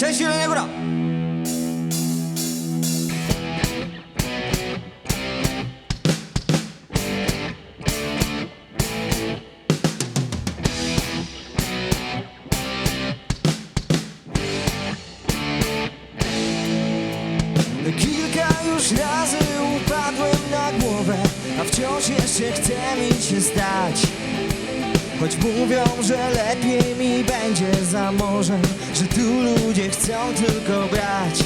Cześć, Jelenia Góra! Kilka już razy upadłem na głowę A wciąż jeszcze chce mi się stać Choć mówią, że lepiej mi będzie za morzem Że tu ludzie chcą tylko brać.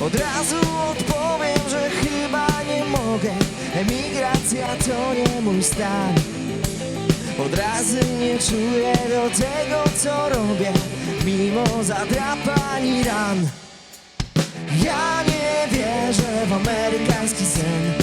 Od razu odpowiem, że chyba nie mogę. Emigracja to nie mój stan. Od razu nie czuję do tego co robię Mimo zadrapań i ran. Ja nie wierzę w amerykański sen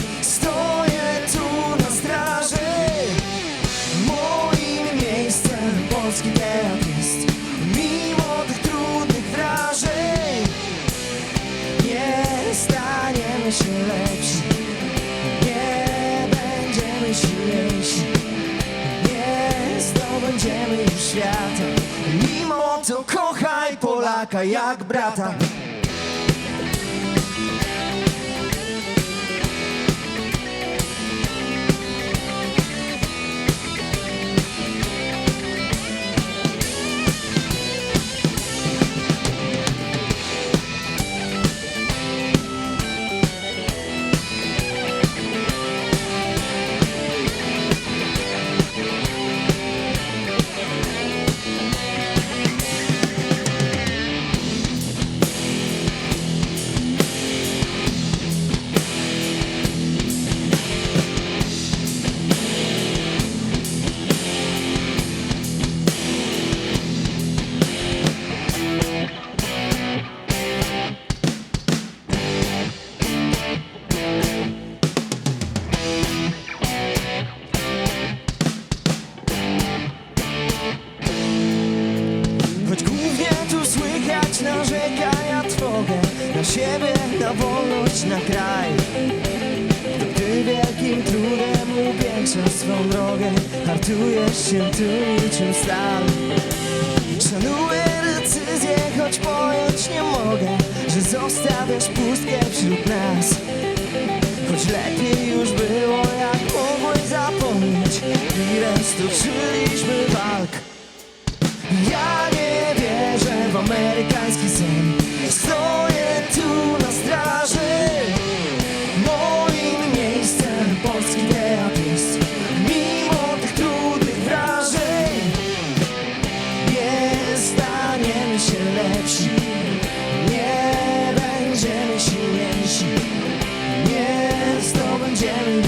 Nie zdobędziemy już świata Mimo to kochaj Polaka jak brata upiększasz swą drogę Hartujesz się tu niczym stal Szanuję decyzję, choć pojąć nie mogę Że zostawiasz pustkę wśród nas. Choć lepiej już było, jak mogłeś zapomnieć Ile stoczyliśmy walk. Ja nie wierzę w amerykański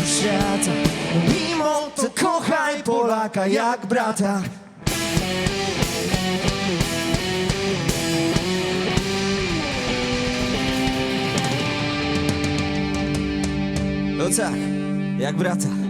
świata Mimo to kochaj Polaka jak brata No tak, jak brata.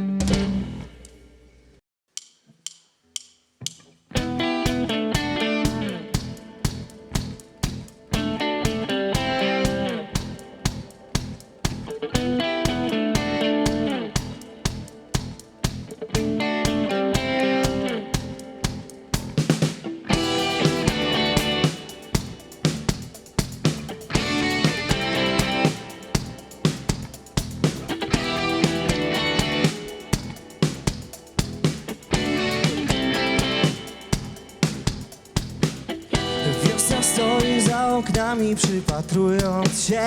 Za oknami przypatrując się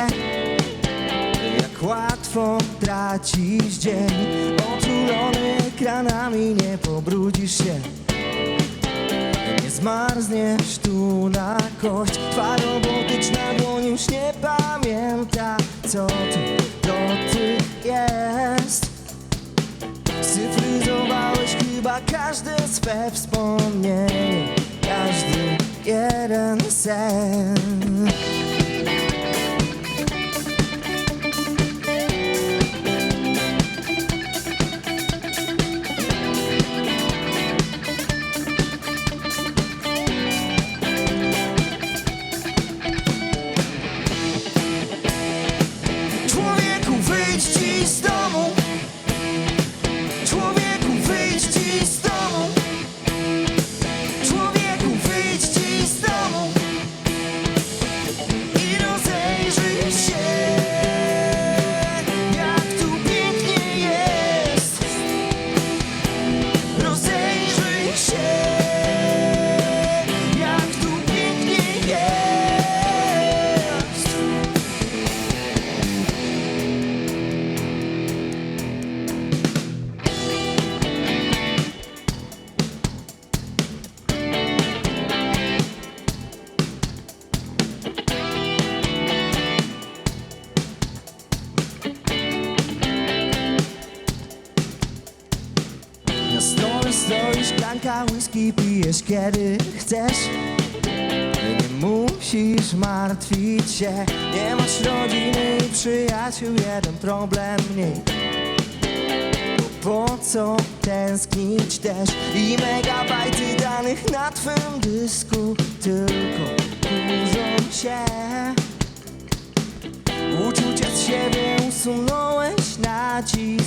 Jak łatwo tracisz dzień. Otulony ekranami nie pobrudzisz się. Nie zmarzniesz tu na kość. Twa robotyczna dłoń już nie pamięta Co to dotyk jest. Cyfryzowałeś chyba każde swe wspomnienie Każdy jeden sen szklanka whisky, pijesz kiedy chcesz. Nie musisz martwić się. Nie masz rodziny i przyjaciół, jeden problem mniej. Po co tęsknić też? I megabajty danych na twym dysku Tylko kurzą się. Uczucia z siebie usunąłeś Naciskając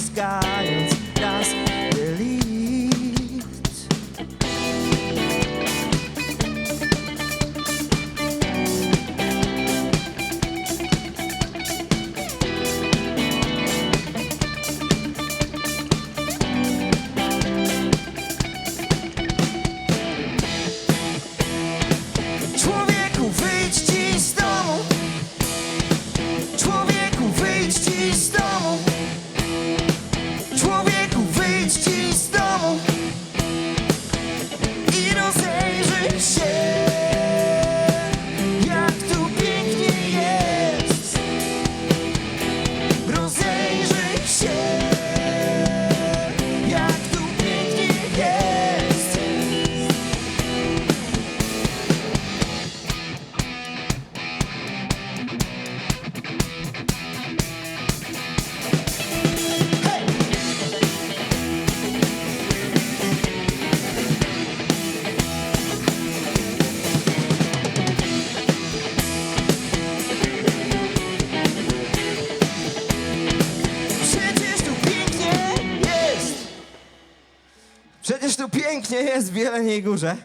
pięknie jest w Jeleniej Górze.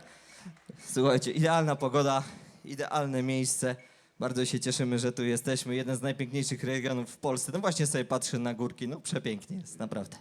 Słuchajcie, idealna pogoda, idealne miejsce. Bardzo się cieszymy, że tu jesteśmy. Jeden z najpiękniejszych regionów w Polsce. No właśnie sobie patrzę na górki. No przepięknie jest, naprawdę.